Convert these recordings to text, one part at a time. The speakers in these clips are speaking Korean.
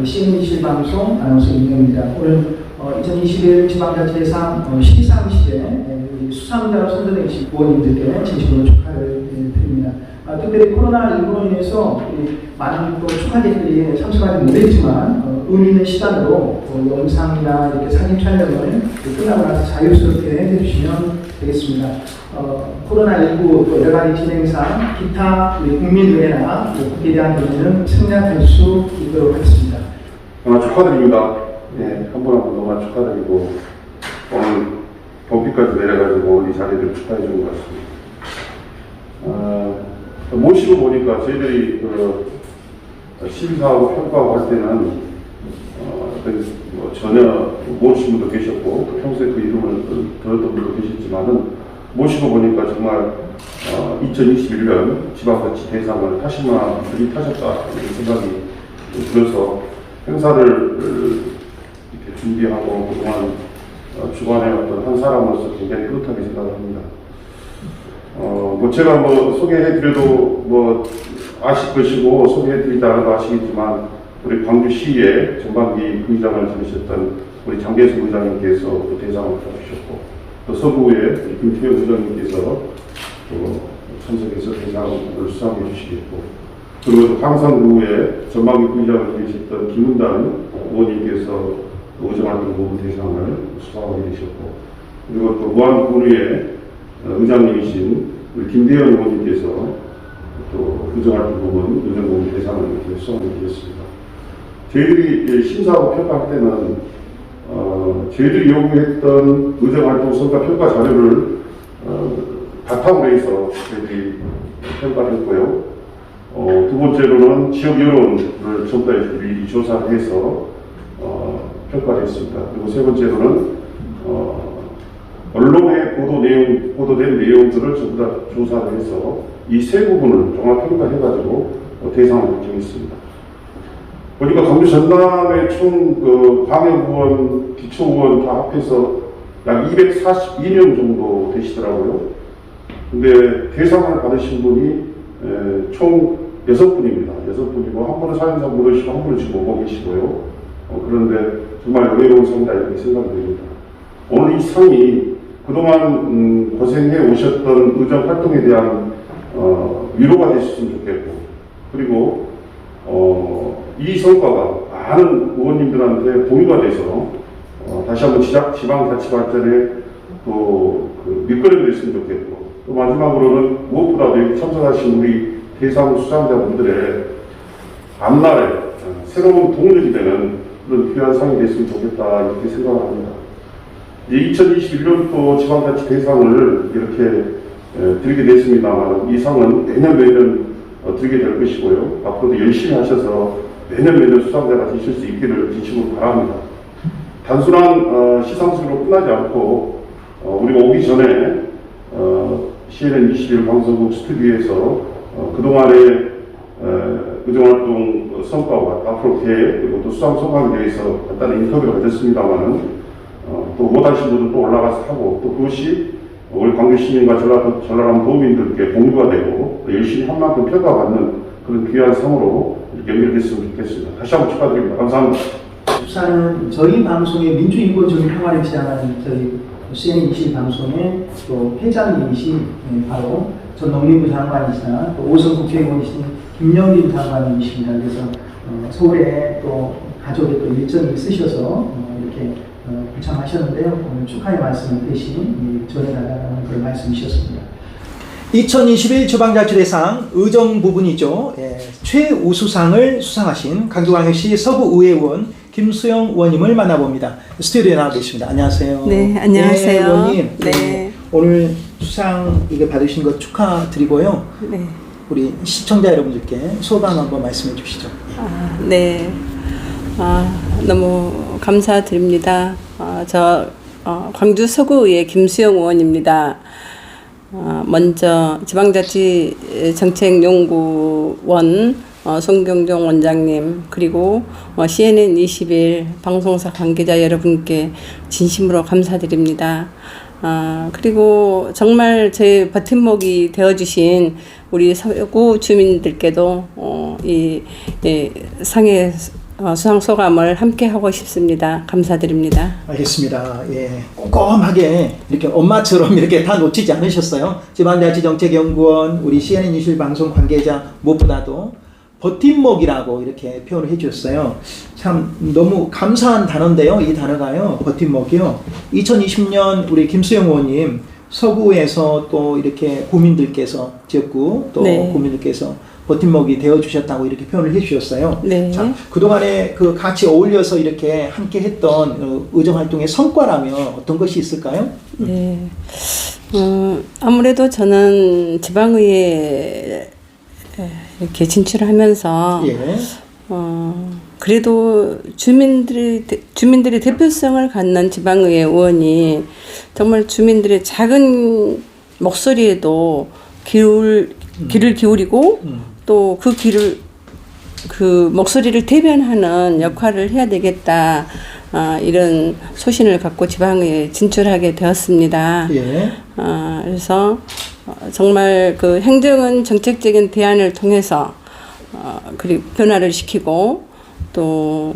그 CN21 방송 아나운서 임영입니다. 오늘 어, 2021 지방자치대상 어, 시상 시에 네, 수상자로 선정된 의원님들께 진심으로 축하를 네, 드립니다. 아, 특별히 코로나19로 인해서 많은 축하 댓글이 참석하지 못했지만 어, 의미 있는 시간으로 어, 영상이나 이렇게 사진 촬영을 끝나고 나서 자유스럽게 해주시면 되겠습니다. 어, 코로나19 또 여러 가지 진행상 기타 우리 국민의회나 국회에 대한 논의는 생략할 수 있도록 하겠습니다. 정말 축하드립니다. 예, 한분한분 너무 축하드리고 오늘 동피까지 내려가지고 이 자리를 축하해 주는 것 같습니다. 어, 모시고 보니까 저희들이 그 심사하고 평가하고 할 때는 어, 어떤 뭐 전혀 모르신 분도 계셨고 또 평소에 그 이름을 들었던 분도 계셨지만은 모시고 보니까 정말 어, 2021년 지방자치 대상을 타시마 분이 타셨다 이런 생각이 들어서 행사를 이렇게 준비하고 그동안 어, 주관해 왔던 한 사람으로서 굉장히 뿌듯하게 생각합니다. 어, 뭐 제가 뭐 소개해 드려도 뭐 아실 것이고 소개해 드리지 않아도 아시겠지만 우리 광주시의 전반기 부의장을 지내셨던 우리 장계수 의장님께서 그 대상을 받으셨고 또 서부의 김태현 의장님께서 또 참석해서 대상을 수상해 주시겠고 그리고 또 황산구의 전방위 부의장을 지내셨던 김은단 의원님께서 의정활동 부분 대상을 수상하게 되셨고 그리고 또 무안군의 어, 의장님이신 우리 김대현 의원님께서 또 의정활동 부분 의정부문 대상을 이렇게 수상하게 되었습니다. 저희들이 심사하고 평가할 때는 어, 저희들이 요구했던 의정활동 성과 평가 자료를 어, 바탕으로 해서 저희들이 평가를 했고요. 어, 두 번째로는 지역 여론을 다 미리 조사를 해서 어, 평가를 했습니다. 그리고 세 번째로는 어, 언론의 보도 내용, 보도된 내용들을 전부 다 조사를 해서 이 세 부분을 종합 평가해가지고 어, 대상을 결정했습니다. 보니까 광주 전남의 총그 방역의원, 기초의원 다 합해서 약 242명 정도 되시더라고요. 근데 대상을 받으신 분이 에, 총 여섯 분입니다. 여섯 분이고 한 분은 사연상 못 오시고 한 분은 지금 오고 계시고요. 어, 그런데 정말 영예로운 상이다 이렇게 생각이 됩니다. 오늘 이 상이 그동안 음, 고생해 오셨던 의정 활동에 대한 어, 위로가 되셨으면 좋겠고 그리고 어, 이 성과가 많은 의원님들한테 공유가 돼서 어, 다시 한번 지작, 지방자치 발전에 또 그 밑거름이 됐으면 좋겠고 또 마지막으로는 무엇보다도 여기 참석하신 우리 대상 수상자분들의 앞날에 어, 새로운 동력이 되는 그런 귀한 상이 됐으면 좋겠다 이렇게 생각합니다. 이제 2021년도 지방자치 대상을 이렇게 에, 드리게 됐습니다만 이 상은 매년 매년 어, 드리게 될 것이고요. 앞으로도 열심히 하셔서 매년 매년 수상자가 되실 수 있기를 진심으로 바랍니다. 단순한 어, 시상식으로 끝나지 않고 어, 우리가 오기 전에 어, CNN 21 방송국 스튜디오에서 어, 그동안의 어, 의정활동 성과와 앞으로 계획 그리고 또 수상 소감에 대해서 간단한 인터뷰를 가졌습니다만은 어, 또 못하신 분들 또 올라가서 하고 또 그것이 우리 광주 시민과 전라도, 전라남 도민들께 공유가 되고 또 열심히 한 만큼 평가받는 그런 귀한 상으로 연결됐으면 좋겠습니다. 다시 한번 축하드립니다. 감사합니다. 수사는 저희 방송의 민주인권적인 평화를 지향하는 저희 CNN20 방송의 또 회장님이신 예, 바로 전 농림부 장관이시나 또 오선 국회의원이신 김영진 장관님이십니다. 그래서 어, 서울에 또 가족의 또 일정이 있으셔서 어, 이렇게 어, 부참하셨는데요. 오늘 축하의 말씀을 대신 예, 전해달라는 그런 말씀이셨습니다. 2021 주방자치대상 의정 부분이죠. 예, 최우수상을 수상하신 강주광역시 서부의회의원 김수영 의원님을 만나봅니다. 스튜디오에 나와 계십니다. 안녕하세요. 네, 안녕하세요. 네, 의원님. 네. 오늘 수상 이게 받으신 것 축하드리고요. 네. 우리 시청자 여러분들께 소감 한번 말씀해 주시죠. 아, 네. 아, 너무 감사드립니다. 어, 저 어, 광주 서구의 김수영 의원입니다. 어, 먼저 지방자치정책연구원 어, 송경종 원장님 그리고 어, CNN 21 방송사 관계자 여러분께 진심으로 감사드립니다. 아, 그리고 정말 제 버팀목이 되어주신 우리 서구 주민들께도 어, 이, 이 상해 어, 수상 소감을 함께 하고 싶습니다. 감사드립니다. 알겠습니다. 예, 꼼꼼하게 이렇게 엄마처럼 이렇게 다 놓치지 않으셨어요. 지방자치정책연구원 우리 CNN 뉴실 방송 관계자 무엇보다도 버팀목이라고 이렇게 표현을 해주셨어요. 참 너무 감사한 단어인데요. 이 단어가요. 버팀목이요. 2020년 우리 김수영 의원님 서구에서 또 이렇게 국민들께서 지역구 또 네. 국민들께서 버팀목이 되어 주셨다고 이렇게 표현을 해 주셨어요. 네. 자, 그동안에 그 같이 어울려서 이렇게 함께 했던 어, 의정 활동의 성과라면 어떤 것이 있을까요? 네. 음, 아무래도 저는 지방의회 이렇게 진출하면서 예. 어, 그래도 주민들이 대- 주민들의 대표성을 갖는 지방의회 의원이 정말 주민들의 작은 목소리에도 기울 귀를 기울이고 음. 또그 귀를 그 목소리를 대변하는 역할을 해야 되겠다 아, 이런 소신을 갖고 지방에 진출하게 되었습니다. 예. 아, 그래서 어, 정말 그 행정은 정책적인 대안을 통해서 어, 그리고 변화를 시키고 또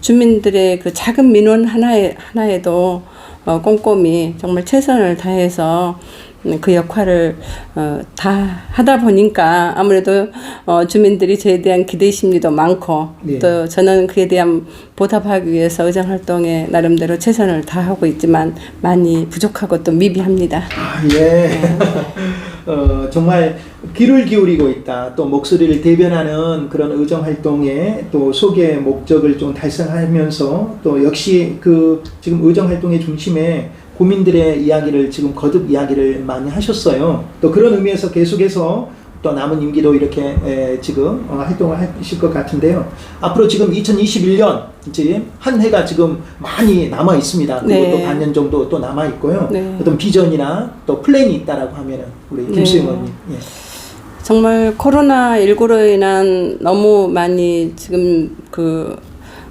주민들의 그 작은 민원 하나에 하나에도 어, 꼼꼼히 정말 최선을 다해서 음, 그 역할을 어, 다 하다 보니까 아무래도 어, 주민들이 저에 대한 기대 심리도 많고 네. 또 저는 그에 대한 보답하기 위해서 의정 활동에 나름대로 최선을 다하고 있지만 많이 부족하고 또 미비합니다. 아, 예. 어, 정말 귀를 기울이고 있다. 또 목소리를 대변하는 그런 의정 활동의 또 소개 목적을 좀 달성하면서 또 역시 그 지금 의정 활동의 중심에 국민들의 이야기를 지금 거듭 이야기를 많이 하셨어요. 또 그런 의미에서 계속해서 또 남은 임기도 이렇게 에, 지금 어, 활동을 하실 것 같은데요. 앞으로 지금 2021년 이제 한 해가 지금 많이 남아 있습니다. 그리고 네. 또 반년 정도 또 남아 있고요. 네. 어떤 비전이나 또 플랜이 있다라고 하면은 우리 네. 김수영 의원님. 예. 정말 코로나 19로 인한 너무 많이 지금 그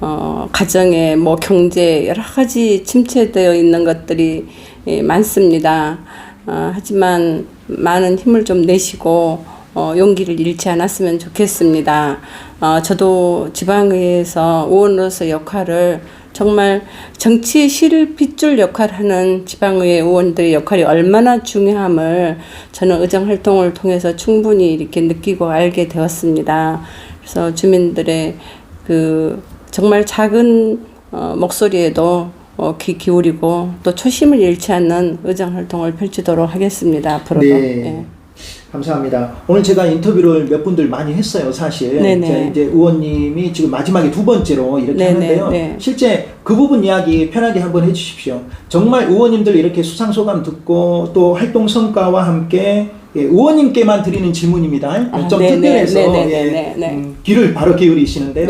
어, 가정에 뭐 경제 여러 가지 침체되어 있는 것들이 예, 많습니다. 어, 하지만 많은 힘을 좀 내시고 어, 용기를 잃지 않았으면 좋겠습니다. 어, 저도 지방의회에서 의원으로서 역할을 정말 정치의 실을 빗줄 역할을 하는 지방의회 의원들의 역할이 얼마나 중요함을 저는 의정 활동을 통해서 충분히 이렇게 느끼고 알게 되었습니다. 그래서 주민들의 그 정말 작은 어, 목소리에도 어, 귀 기울이고 또 초심을 잃지 않는 의정 활동을 펼치도록 하겠습니다. 앞으로도. 네. 예. 감사합니다. 오늘 제가 인터뷰를 몇 분들 많이 했어요, 사실. 네네. 자, 이제 의원님이 지금 마지막에 두 번째로 이렇게 네네, 하는데요. 네. 실제 그 부분 이야기 편하게 한번 해주십시오. 정말 의원님들 이렇게 수상 소감 듣고 또 활동 성과와 함께 예, 의원님께만 드리는 질문입니다. 아, 좀 네네, 특별해서 네네, 예, 네네, 네. 음, 귀를 바로 기울이시는데요.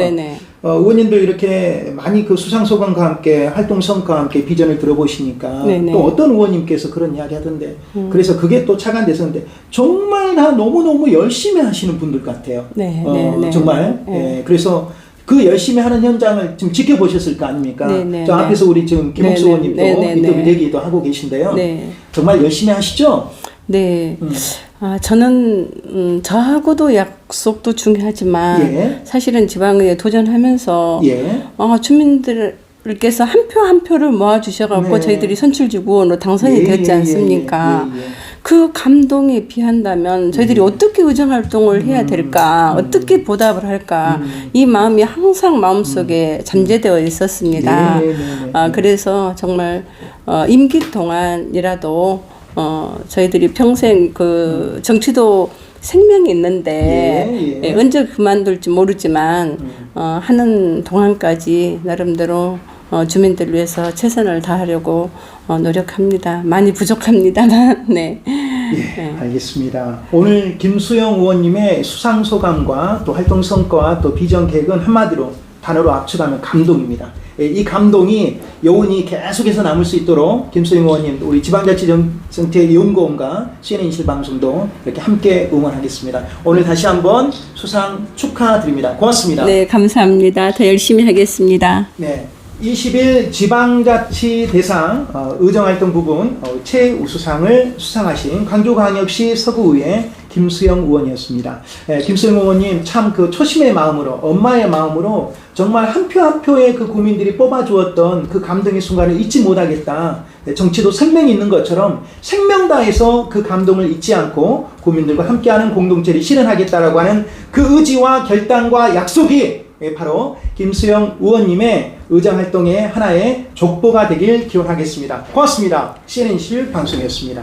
네네. 어, 의원님들 이렇게 많이 그 수상 소감과 함께 활동 성과와 함께 비전을 들어보시니까 네네. 음. 또 어떤 의원님께서 그런 이야기 하던데 그래서 그게 또 착안됐었는데 정말 다 너무 너무 열심히 하시는 분들 같아요. 네, 어, 네, 네. 정말. 네. 예, 그래서 그 열심히 하는 현장을 지금 지켜보셨을 거 아닙니까? 네, 네, 저 네. 앞에서 우리 지금 김옥수 네, 네, 의원님도 네, 네, 인터뷰 네. 대기도 하고 계신데요. 네. 정말 열심히 하시죠? 네. 음. 아, 저는, 음, 저하고도 약속도 중요하지만, 예. 사실은 지방의회 도전하면서, 예. 어, 주민들께서 한 표 한 표를 모아 주셔갖고 네. 저희들이 선출직 의원으로 당선이 예, 됐지 예, 않습니까? 예, 예, 예. 그 감동에 비한다면 저희들이 어떻게 의정 활동을 해야 될까? 어떻게 보답을 할까? 음. 이 마음이 항상 마음속에 잠재되어 있었습니다. 네, 네, 네. 아, 그래서 정말 어, 임기 동안이라도 어, 저희들이 평생 그 정치도 생명이 있는데 예, 예. 예, 언제 그만둘지 모르지만 어, 하는 동안까지 나름대로 어, 주민들 위해서 최선을 다하려고 어, 노력합니다. 많이 부족합니다만 네. 예, 알겠습니다. 오늘 김수영 의원님의 수상 소감과 또 활동 성과와 또 비전 계획은 한마디로 단어로 압축하면 감동입니다. 예, 이 감동이 여운이 계속해서 남을 수 있도록 김수영 의원님, 우리 지방자치정책연구원과 CNN 실방송도 이렇게 함께 응원하겠습니다. 오늘 다시 한번 수상 축하드립니다. 고맙습니다. 네, 감사합니다. 더 열심히 하겠습니다. 네. 20일 지방자치 대상 어, 의정활동 부분 어, 최우수상을 수상하신 광주광역시 서구의회 김수영 의원이었습니다. 예, 김수영 의원님 참 그 초심의 마음으로 엄마의 마음으로 정말 한표한 표의 그 국민들이 뽑아주었던 그 감동의 순간을 잊지 못하겠다. 예, 정치도 생명이 있는 것처럼 생명 다해서 그 감동을 잊지 않고 국민들과 함께하는 공동체를 실현하겠다라고 하는 그 의지와 결단과 약속이 예, 바로 김수영 의원님의 의장 활동의 하나의 족보가 되길 기원하겠습니다. 고맙습니다. CNN실 방송이었습니다.